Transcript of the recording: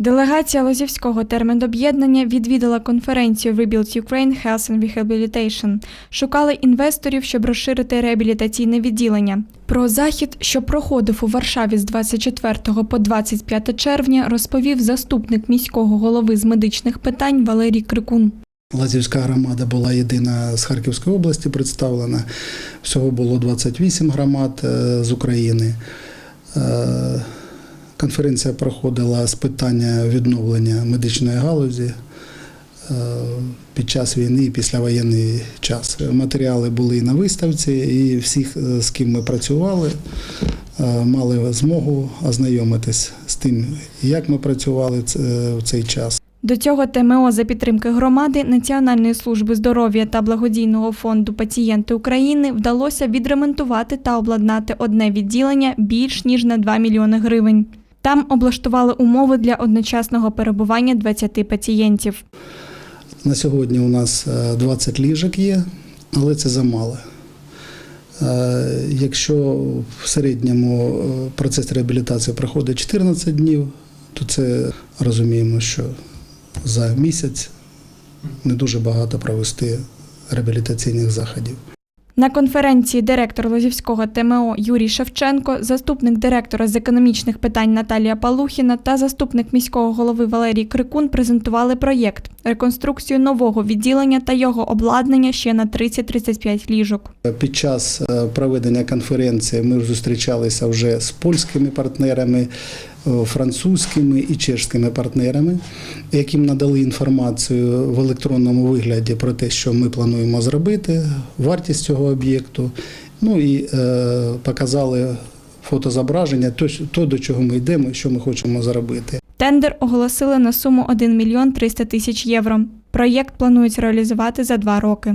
Делегація Лозівського термедоб'єднання відвідала конференцію Rebuild Ukraine Health and Rehabilitation. Шукали інвесторів, щоб розширити реабілітаційне відділення. Про захід, що проходив у Варшаві з 24 по 25 червня, розповів заступник міського голови з медичних питань Валерій Крикун. Лазівська громада була єдина з Харківської області представлена. Всього було 28 громад е, з України. Конференція проходила з питання відновлення медичної галузі е, під час війни і післявоєнний час. Матеріали були на виставці, і всіх, е, з ким ми працювали, е, мали змогу ознайомитись з тим, як ми працювали в цей час. До цього ТМО за підтримки громади, Національної служби здоров'я та благодійного фонду Пацієнти України вдалося відремонтувати та обладнати одне відділення більш ніж на 2 мільйони гривень. Там облаштували умови для одночасного перебування 20 пацієнтів. На сьогодні у нас е, 20 ліжок є, але це замало. Е, Якщо в середньому е, процес реабілітації проходить 14 днів, то це розуміємо, що за місяць не дуже багато провести реабілітаційних заходів. На конференції директор Лозівського ТМО Юрій Шевченко, заступник директора з економічних питань Наталія Палухіна та заступник міського голови Валерій Крикун презентували проєкт реконструкцію нового відділення та його обладнання ще на 30-35 ліжок. Під час е, проведення конференції ми зустрічалися вже з польськими партнерами, французькими і чешськими партнерами, яким надали інформацію в електронному вигляді про те, що ми плануємо зробити, вартість цього об'єкту. Ну і е, показали фотозображення, то, то, до чого ми йдемо, що ми хочемо зробити. Тендер оголосили на суму 1 мільйон 300 тисяч євро. Проєкт планують реалізувати за два роки.